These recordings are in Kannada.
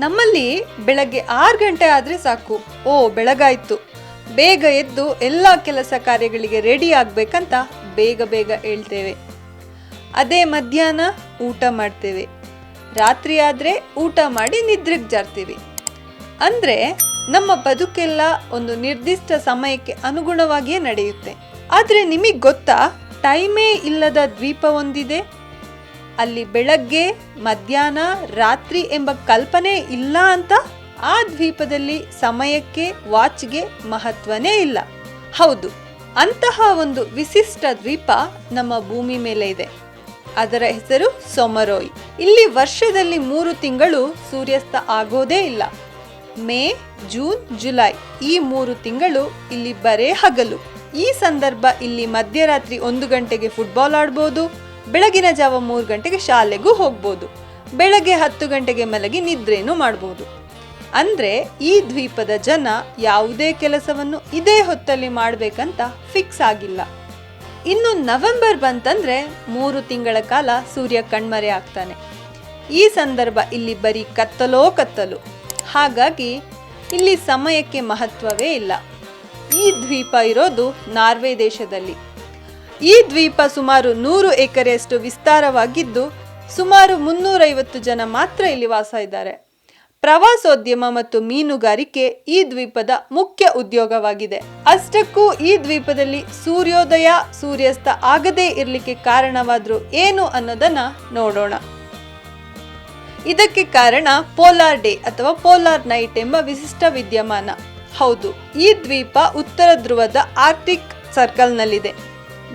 ನಮ್ಮಲ್ಲಿ ಬೆಳಗ್ಗೆ ಆರು ಗಂಟೆ ಆದರೆ ಸಾಕು. ಓ, ಬೆಳಗಾಯಿತು. ಬೇಗ ಎದ್ದು ಎಲ್ಲ ಕೆಲಸ ಕಾರ್ಯಗಳಿಗೆ ರೆಡಿ ಆಗಬೇಕಂತ ಬೇಗ ಬೇಗ ಹೇಳ್ತೇವೆ. ಅದೇ ಮಧ್ಯಾಹ್ನ ಊಟ ಮಾಡ್ತೇವೆ. ರಾತ್ರಿ ಆದರೆ ಊಟ ಮಾಡಿ ನಿದ್ರೆಗೆ ಜಾರ್ತೀವಿ. ಅಂದರೆ ನಮ್ಮ ಬದುಕೆಲ್ಲ ಒಂದು ನಿರ್ದಿಷ್ಟ ಸಮಯಕ್ಕೆ ಅನುಗುಣವಾಗಿಯೇ ನಡೆಯುತ್ತೆ. ಆದರೆ ನಿಮಗೆ ಗೊತ್ತಾ? ಟೈಮೇ ಇಲ್ಲದ ದ್ವೀಪವೊಂದಿದೆ ಅಲ್ಲಿ ಬೆಳಗ್ಗೆ, ಮಧ್ಯಾಹ್ನ, ರಾತ್ರಿ ಎಂಬ ಕಲ್ಪನೆ ಇಲ್ಲ ಅಂತ ಆ ದ್ವೀಪದಲ್ಲಿ ಸಮಯಕ್ಕೆ, ವಾಚ್ಗೆ ಮಹತ್ವನೇ ಇಲ್ಲ. ಹೌದು, ಅಂತಹ ಒಂದು ವಿಶಿಷ್ಟ ದ್ವೀಪ ನಮ್ಮ ಭೂಮಿ ಮೇಲೆ ಇದೆ. ಅದರ ಹೆಸರು ಸೊಮರೋಯ್. ಇಲ್ಲಿ ವರ್ಷದಲ್ಲಿ ಮೂರು ತಿಂಗಳು ಸೂರ್ಯಾಸ್ತ ಆಗೋದೇ ಇಲ್ಲ. ಮೇ, ಜೂನ್, ಜುಲೈ ಈ ಮೂರು ತಿಂಗಳು ಇಲ್ಲಿ ಬರೇ ಹಗಲು. ಈ ಸಂದರ್ಭ ಇಲ್ಲಿ ಮಧ್ಯರಾತ್ರಿ ಒಂದು ಗಂಟೆಗೆ ಫುಟ್ಬಾಲ್ ಆಡ್ಬೋದು, ಬೆಳಗಿನ ಜಾವ ಮೂರು ಗಂಟೆಗೆ ಶಾಲೆಗೂ ಹೋಗ್ಬೋದು, ಬೆಳಗ್ಗೆ ಹತ್ತು ಗಂಟೆಗೆ ಮಲಗಿ ನಿದ್ರೇನು ಮಾಡ್ಬೋದು. ಅಂದ್ರೆ ಈ ದ್ವೀಪದ ಜನ ಯಾವುದೇ ಕೆಲಸವನ್ನು ಇದೇ ಹೊತ್ತಲ್ಲಿ ಮಾಡಬೇಕಂತ ಫಿಕ್ಸ್ ಆಗಿಲ್ಲ. ಇನ್ನು ನವೆಂಬರ್ ಬಂತಂದ್ರೆ ಮೂರು ತಿಂಗಳ ಕಾಲ ಸೂರ್ಯ ಕಣ್ಮರೆ ಆಗ್ತಾನೆ. ಈ ಸಂದರ್ಭ ಇಲ್ಲಿ ಬರೀ ಕತ್ತಲೋ ಕತ್ತಲು. ಹಾಗಾಗಿ ಇಲ್ಲಿ ಸಮಯಕ್ಕೆ ಮಹತ್ವವೇ ಇಲ್ಲ. ಈ ದ್ವೀಪ ಇರೋದು ನಾರ್ವೆ ದೇಶದಲ್ಲಿ. ಈ ದ್ವೀಪ ಸುಮಾರು ನೂರು ಎಕರೆಯಷ್ಟು ವಿಸ್ತಾರವಾಗಿದ್ದು ಸುಮಾರು ಮುನ್ನೂರೈವತ್ತು ಜನ ಮಾತ್ರ ಇಲ್ಲಿ ವಾಸ ಇದ್ದಾರೆ. ಪ್ರವಾಸೋದ್ಯಮ ಮತ್ತು ಮೀನುಗಾರಿಕೆ ಈ ದ್ವೀಪದ ಮುಖ್ಯ ಉದ್ಯೋಗವಾಗಿದೆ. ಅಷ್ಟಕ್ಕೂ ಈ ದ್ವೀಪದಲ್ಲಿ ಸೂರ್ಯೋದಯ, ಸೂರ್ಯಾಸ್ತ ಆಗದೇ ಇರಲಿಕ್ಕೆ ಕಾರಣವಾದ್ರೂ ಏನು ಅನ್ನೋದನ್ನ ನೋಡೋಣ. ಇದಕ್ಕೆ ಕಾರಣ ಪೋಲಾರ್ ಡೇ ಅಥವಾ ಪೋಲಾರ್ ನೈಟ್ ಎಂಬ ವಿಶಿಷ್ಟ ವಿದ್ಯಮಾನ. ಹೌದು, ಈ ದ್ವೀಪ ಉತ್ತರ ಧ್ರುವದ ಆರ್ಟಿಕ್ ಸರ್ಕಲ್ನಲ್ಲಿದೆ.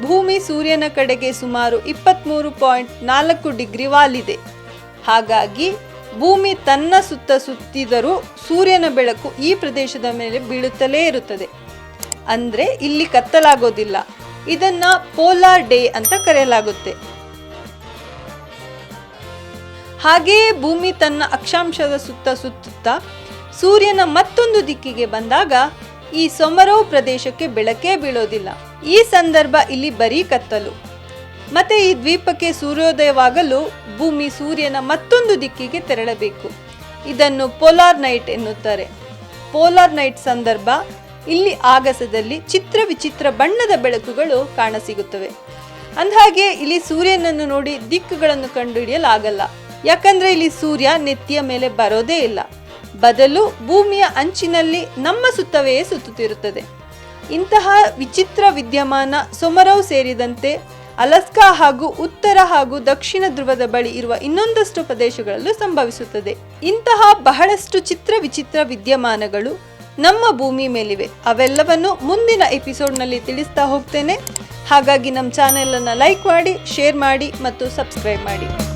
ಭೂಮಿ ಸೂರ್ಯನ ಕಡೆಗೆ ಸುಮಾರು ಇಪ್ಪತ್ತ್ಮೂರು ಪಾಯಿಂಟ್ ನಾಲ್ಕು ಡಿಗ್ರಿ ವಾಲಿದೆ. ಹಾಗಾಗಿ, ಭೂಮಿ ತನ್ನ ಸುತ್ತ ಸುತ್ತಿದರೂ ಸೂರ್ಯನ ಬೆಳಕು ಈ ಪ್ರದೇಶದ ಮೇಲೆ ಬೀಳುತ್ತಲೇ ಇರುತ್ತದೆ. ಅಂದರೆ, ಇಲ್ಲಿ ಕತ್ತಲಾಗೋದಿಲ್ಲ. ಇದನ್ನ ಪೋಲಾರ್ ಡೇ ಅಂತ ಕರೆಯಲಾಗುತ್ತೆ. ಹಾಗೆಯೇ ಭೂಮಿ ತನ್ನ ಅಕ್ಷಾಂಶದ ಸುತ್ತ ಸುತ್ತುತ್ತಾ ಸೂರ್ಯನ ಮತ್ತೊಂದು ದಿಕ್ಕಿಗೆ ಬಂದಾಗ ಈ ಸೊಮರೋ ಪ್ರದೇಶಕ್ಕೆ ಬೆಳಕೇ ಬೀಳೋದಿಲ್ಲ. ಈ ಸಂದರ್ಭ ಇಲ್ಲಿ ಬರೀ ಕತ್ತಲು. ಮತ್ತೆ ಈ ದ್ವೀಪಕ್ಕೆ ಸೂರ್ಯೋದಯವಾಗಲು ಭೂಮಿ ಸೂರ್ಯನ ಮತ್ತೊಂದು ದಿಕ್ಕಿಗೆ ತೆರಳಬೇಕು. ಇದನ್ನು ಪೋಲಾರ್ ನೈಟ್ ಎನ್ನುತ್ತಾರೆ. ಪೋಲಾರ್ ನೈಟ್ ಸಂದರ್ಭ, ಇಲ್ಲಿ ಆಗಸದಲ್ಲಿ ಚಿತ್ರ ವಿಚಿತ್ರ ಬಣ್ಣದ ಬೆಳಕುಗಳು ಕಾಣಸಿಗುತ್ತವೆ. ಅಂದಹಾಗೆ ಇಲ್ಲಿ ಸೂರ್ಯನನ್ನು ನೋಡಿ ದಿಕ್ಕುಗಳನ್ನು ಕಂಡುಹಿಡಿಯಲಾಗಲ್ಲ. ಯಾಕಂದ್ರೆ ಇಲ್ಲಿ ಸೂರ್ಯ ನೆತ್ತಿಯ ಮೇಲೆ ಬರೋದೇ ಇಲ್ಲ. ಬದಲು ಭೂಮಿಯ ಅಂಚಿನಲ್ಲಿ ನಮ್ಮ ಸುತ್ತವೇ ಸುತ್ತುತ್ತಿರುತ್ತದೆ. ಇಂತಹ ವಿಚಿತ್ರ ವಿದ್ಯಮಾನ ಸೊಮರವ್ ಸೇರಿದಂತೆ ಅಲಸ್ಕಾ ಹಾಗೂ ಉತ್ತರ ಹಾಗೂ ದಕ್ಷಿಣ ಧ್ರುವದ ಬಳಿ ಇರುವ ಇನ್ನೊಂದಷ್ಟು ಪ್ರದೇಶಗಳಲ್ಲೂ ಸಂಭವಿಸುತ್ತದೆ. ಇಂತಹ ಬಹಳಷ್ಟು ಚಿತ್ರ ವಿಚಿತ್ರ ವಿದ್ಯಮಾನಗಳು ನಮ್ಮ ಭೂಮಿ ಮೇಲಿವೆ. ಅವೆಲ್ಲವನ್ನು ಮುಂದಿನ ಎಪಿಸೋಡ್ನಲ್ಲಿ ತಿಳಿಸ್ತಾ ಹೋಗ್ತೇನೆ. ಹಾಗಾಗಿ ನಮ್ಮ ಚಾನೆಲನ್ನು ಲೈಕ್ ಮಾಡಿ, ಶೇರ್ ಮಾಡಿ ಮತ್ತು ಸಬ್ಸ್ಕ್ರೈಬ್ ಮಾಡಿ.